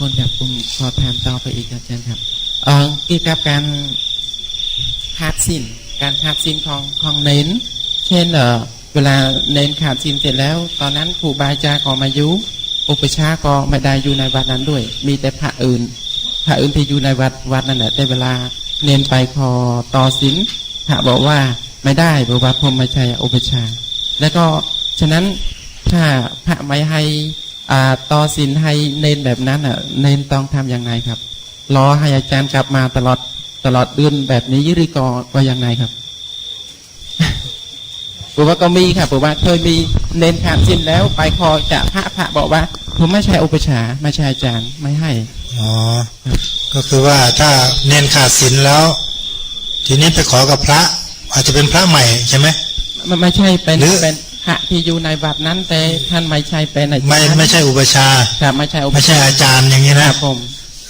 คุณครับผมขอถามต่อไปอีกครับอาจารย์ครับเอ่อเกี่ยวกับการขาดสินการขาดสินของของเน้น เช่นเอ่อเวลาเน้นขาดสินเสร็จแล้ว ตอนนั้นครูบาอาจารย์ก็มายุอุปชาก็ไม่ได้อยู่ในวัดนั้นด้วย มีแต่พระอื่นพระอื่นที่อยู่ในวัดวัดนั่นแหละแต่เวลาเน้นไปขอต่อสินพระบอกว่าไม่ได้บอกว่าผมไม่ใช่อุปชา แล้วก็ฉะนั้นถ้าพระไม่ให้ ต่อสินให้เน้นแบบนั้นอะ เน้นต้องทำยังไงครับ รอให้อาจารย์กลับมาตลอดตลอดเดือนแบบนี้หรือก็ว่ายังไงครับผมว่าก็มีครับผมว่าเคยมีเน้นขาดสินแล้วไปคอจะพระพระบอกว่า ผมไม่ใช่อุปชฌาย์ไม่ใช่อาจารย์ไม่ให้อ๋อก็คือว่าถ้าเนนขาดศีลแล้ว ทีนี้ไปขอกับพระ อาจจะเป็นพระใหม่ใช่ไหมมันไม่ใช่เป็นหรือเป็น พระที่อยู่ในวัดนั้น แต่ท่านไม่ใช่เป็นอาจารย์ไม่ไม่ใช่อุปชฌาย์ครับไม่ใช่อุปไม่ใช่ชฌาย์อาจารย์อย่างนี้คนะรับผม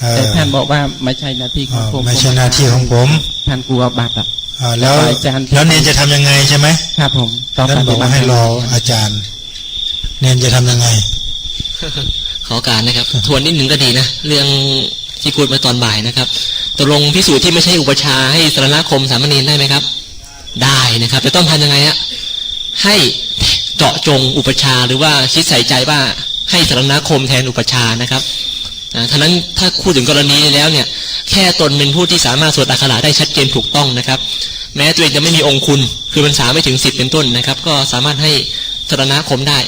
เออแต่ท่านบอกว่าไม่ใช่หน้าที่ของอ๋อผมไม่ใช่หน้าที่ของผม ท่านกลัวบาปอะอ่าแล้วอาจารย์แล้วเนนจะทำยังไงใช่ไหมครับผมต้องท่านบอกว่าให้รออาจารย์ เนนจะทำยังไง ขอการนะครับ ทวนนิดหนึ่งก็ดีนะ เรื่องที่คุยมาตอนบ่ายนะครับตกลงพิสูจน์ที่ไม่ใช่อุปชฌาย์ให้สารณคมสามเณรได้ไหมครับ ได้นะครับจะต้องทำยังไงฮะให้ เจาะจงอุปชาหรือว่าคิดใส่ใจว่าให้สารณคมแทนอุปชานะครับอ่าท่านั้นถ้าพูดถึงกรณีนี้แล้วเนี่ย แค่ตนเป็นผู้ที่สามารถสวดอักขระได้ชัดเจนถูกต้องนะครับ แม้ตัวเองจะไม่มีองค์คุณ คือมันสาไม่ถึงสิบเป็นต้นนะครับ ก็สามารถให้สารณคมได้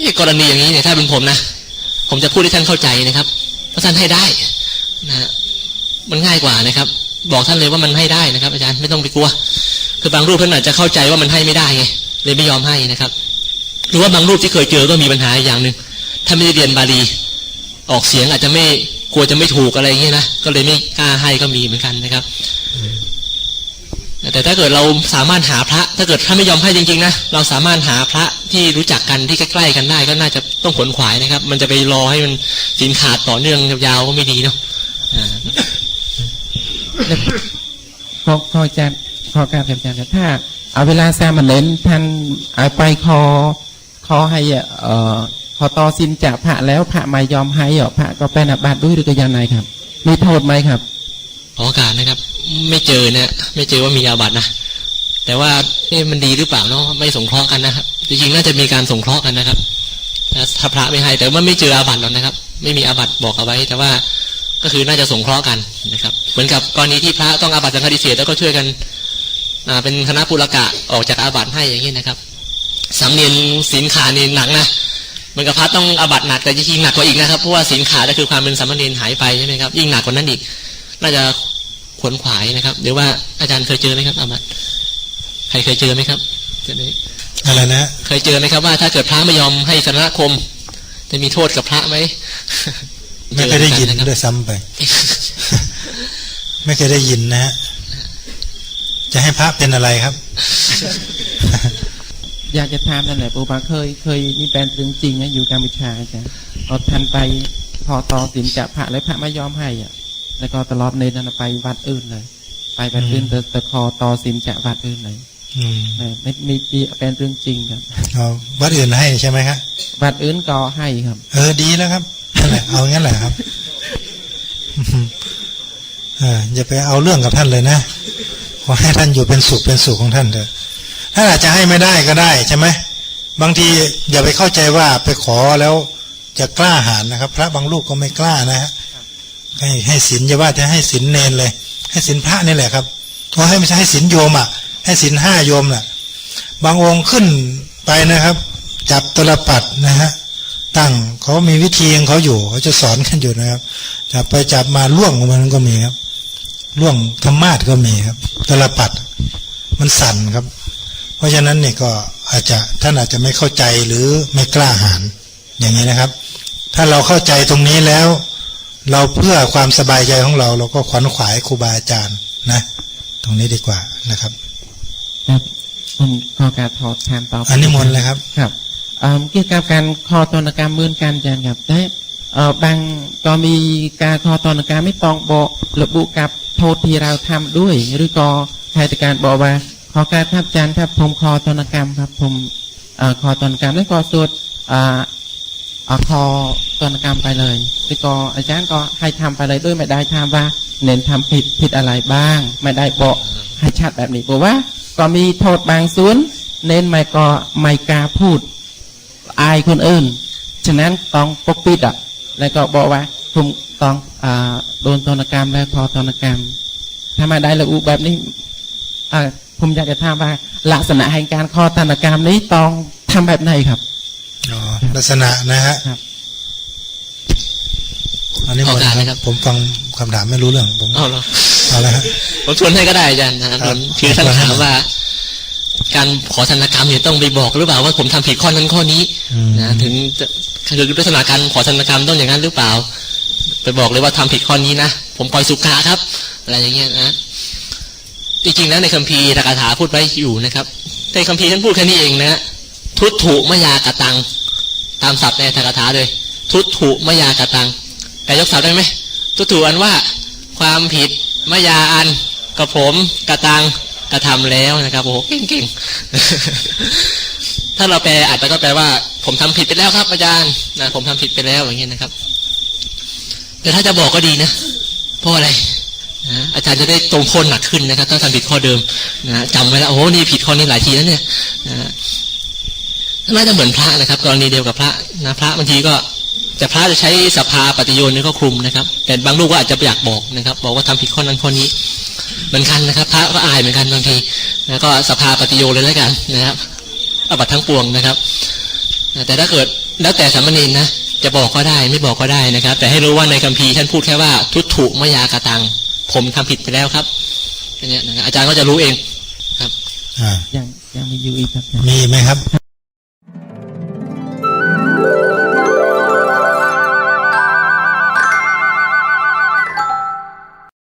นี่กรณีอย่างนี้เนี่ยถ้าเป็นผมนะ ผมจะพูดให้ท่านเข้าใจนะครับว่าท่านให้ได้นะมันง่ายกว่านะครับ บอกท่านเลยว่ามันให้ได้นะครับ อาจารย์ไม่ต้องไปกลัว คือบางรูปท่านอาจจะเข้าใจว่ามันให้ไม่ได้ไง เลยไม่ยอมให้นะครับ หรือว่าบางรูปที่เคยเจอก็มีปัญหาอย่างหนึ่งถ้าไม่ได้เรียนบาลี ออกเสียงอาจจะไม่กลัวจะไม่ถูกอะไรอย่างเงี้ยนะก็เลยไม่กล้าให้ก็มีเหมือนกันนะครับแต่ถ้าเกิดเราสามารถหาพระ ถ้าเกิดท่าไม่ยอมให้จริงๆนะเราสามารถหาพระที่รู้จักกันที่ใกล้ๆกันได้ก็น่าจะต้องขนขวายนะครับ มันจะไปรอให้มันสินขาดต่อเนื่องยาวๆก็ไม่ดีเนาะพอพออาจารย์พอการอาจารย์ถ้า เอาเวลาสามเณรท่านเอาไปขอขอให้เอ่อขอต่อสินจากพระแล้วพระไม่ยอมให้อะพระก็เป็นอาบัติด้วยหรือกยังไงครับ มีโทษไหมครับขอโอกาสนะครับ ไม่เจอเนี่ยไม่เจอว่ามีอาบัตินะแต่ว่าเอ๊ะมันดีหรือเปล่าเนาะไม่สงเคราะห์กันนะครับจริงๆน่าจะมีการสงเคราะห์กันนะครับถ้าพระไม่ให้แต่ว่าไม่เจออาบัติหรอกนะครับ ไม่มีอาบัติบอกเอาไว้ แต่ว่าก็คือน่าจะสงเคราะห์กันนะครับ เหมือนกับกรณีที่พระต้องอาบัติสังฆทิเศษแล้วก็ช่วยกัน เป็นคณะปุรกะออกจากอาบัติให้อย่างนี้นะครับสังเนียนศีลขานี่หนักนะเหมือนกับพระต้องอาบัติหนักแต่จริงๆหนักกว่าอีกนะครับเพราะว่าศีลขาก็คือความเป็นสามเณรหายไปใช่ไหมครับยิ่งหนักกว่านั้นอีก น่าจะขวนขวายนะครับหรือว่าอาจารย์เคยเจอไหมครับอาบัติใครเคยเจอไหมครับเจอไหมอะไรนะเคยเจอไหมครับว่าถ้าเกิดพระไม่ยอมให้สารณคม จะมีโทษกับพระไหมไม่เคยได้ยินเจอเหมือกัะครับด้วยซ้ำไป ไม่เคยได้ยินนะฮะ จะให้พระเป็นอะไรครับ อยากจะถามนั่นแหละปูปาเคย เคยมีแปลนเรื่องจริงนะอยู่กัมพูชาอาจารย์เอาท่านไปขอต่อสินจากพระแล้วพระไม่ยอมให้อะ แล้วก็ตลอดเนนนไปวัดอื่นเลย ไปวัดอื่นแต่แต่ขอต่อสินจากวัดอื่นเลยอืมไม่ไม่มีมีเป็นเรื่องจริงครับเอาวัดอื่นให้ใช่ไหมครับวัดอื่นก็ให้ครับ เออดีแล้วครับนั่นแหละเอางั้นแหละครับเอออย่าไปเอาเรื่องกับท่านเลยนะข อให้ท่านอยู่เป็นสุขเป็นสุขของท่านเถอะท่านอาจจะให้ไม่ได้ก็ได้ใช่ไหมบางทีอย่าไปเข้าใจว่าไปขอแล้วจะกล้าหาญนะครับ พระบางลูกก็ไม่กล้านะฮะให้ให้ศีลอย่าว่าจะให้ศีลเนนเลย ให้ศีลพระนี่แหละครับเพราะให้ไม่ใช่ให้ศีลโยมอะ ให้ศีลห้าโยมน่ะ บางองค์ขึ้นไปนะครับ จับตลปัดนะฮะตั้งเขามีวิธีของเขาอยู่เขาจะสอนกันอยู่นะครับจับไปจับมาล่วงของมันก็มีครับ ล่วงธรรมาสก็มีครับตลปัดมันสั่นครับ เพราะฉะนั้นเนี่ยก็อาจจะท่านอาจจะไม่เข้าใจหรือไม่กล้าหาญอย่างนี้นะครับ ถ้าเราเข้าใจตรงนี้แล้ว เราเพื่อความสบายใจของเรา เราก็ขวัญขวายครูบาอาจารย์นะ ตรงนี้ดีกว่านะครับครับผมขอการถอดถามต่อไปอันนี้มนต์เลยครับครับเอ่อเกี่ยวกับการคอตนกรรมเหมือนกันอาจารย์ครับแต่เอ่อบางก็มีการคอตนกรรมไม่ต้องบอกระบุกับโทษที่เราทำด้วย หรือก็ใครตการบอกว่า ขอการครับจารย์ครับผมคอตนกรรมครับผมอคอตนกรรมแล้วก็สวดอ่าอ่าคอตนกรรมไปเลยแล้วก็อาจารย์ก็ให้ทำไปเลยด้วยไม่ได้ถามว่า เน้นทำผิดผิดอะไรบ้าง ไม่ได้บอกให้ชัดแบบนี้บอกว่า ก็มีโทษบางส่วนเน้นไม่ก็ไม่กล้าพูดอายคนอื่น ฉะนั้นต้องปกปิดอะ แล้วก็บอกว่าผม ต้องอาโดนตนกรรมแล้วพอตนกรรมถ้ามาได้ละอุแบบนี้อ่าผมอยากจะถามว่าลักษณะแห่งการคอตนกรรมนี้ต้องทำแบบไหนครับอ๋อลักษณะนะฮะครับอันนี้หมดขอการนะครับ ผมฟังคำถามไม่รู้เรื่องผมเอาเหรอเอาละฮะผมชวนให้ก็ได้อาจารย์นะครับครับคือท่านครับถามว่า การขอธนกรรมเนี่ยต้องไปบอกหรือเปล่าว่าผมทำผิดข้อนั้นข้อนี้อืมนะถึงจะคือลักษณะการขอธนกรรมต้องอย่างนั้นหรือเปล่า ไปบอกเลยว่าทำผิดข้อนี้นะ ผมปล่อยสุขาครับ อะไรอย่างเงี้ยนะจริงๆแล้วในคัมภีร์ตากถาพูดไว้อยู่นะครับในคัมภีร์ท่านพูดแค่นี้เองนะทุตถุมยากตัง ตามศัพท์ในตากถาเลย ทุตถุมยากตังแต่ยกศัพท์ได้ไหมทุตถุอันว่าความผิดมยาอันกับผมกระตังกระทำแล้วนะครับโอ้โหเก่งๆถ้าเราแปลอาจจะก็แปลว่า ผมทำผิดไปแล้วครับอาจารย์นะผมทำผิดไปแล้วอย่างเงี้ยนะครับ แต่ถ้าจะบอกก็ดีนะ เพราะอะไรนะอาจารย์จะได้ตรงโทษหนักขึ้นนะครับ ถ้าทำผิดข้อเดิมนะจำไว้แล้วโอ้โหนี่ผิดข้อนี้หลายทีแล้วเนี่ยนะน่าจะเหมือนพระนะครับ กรณีเดียวกับพระนะพระบางทีก็จะพระจะใช้สภาปฏิโยนนี่ก็คลุมนะครับ แต่บางลูกก็อาจจะอยากบอกนะครับ บอกว่าทำผิดข้อนั้นข้อนี้ เหมือนกันนะครับ พระก็อายเหมือนกันบางทีนะก็สภาปฏิโยนเลยแล้วกันนะครับอาบัตทั้งปวงนะครับแต่ถ้าเกิดแล้วแต่สามเณรนะ จะบอกก็ได้ไม่บอกก็ได้นะครับ แต่ให้รู้ว่าในคัมภีร์ท่านพูดแค่ว่า ทุตถุมยากตัง ผมทำผิดไปแล้วครับอันเนี้ยนะครับอาจารย์ก็จะรู้เองครับ อ่ายังยังมีอยู่อีกครับ มีไหมครับ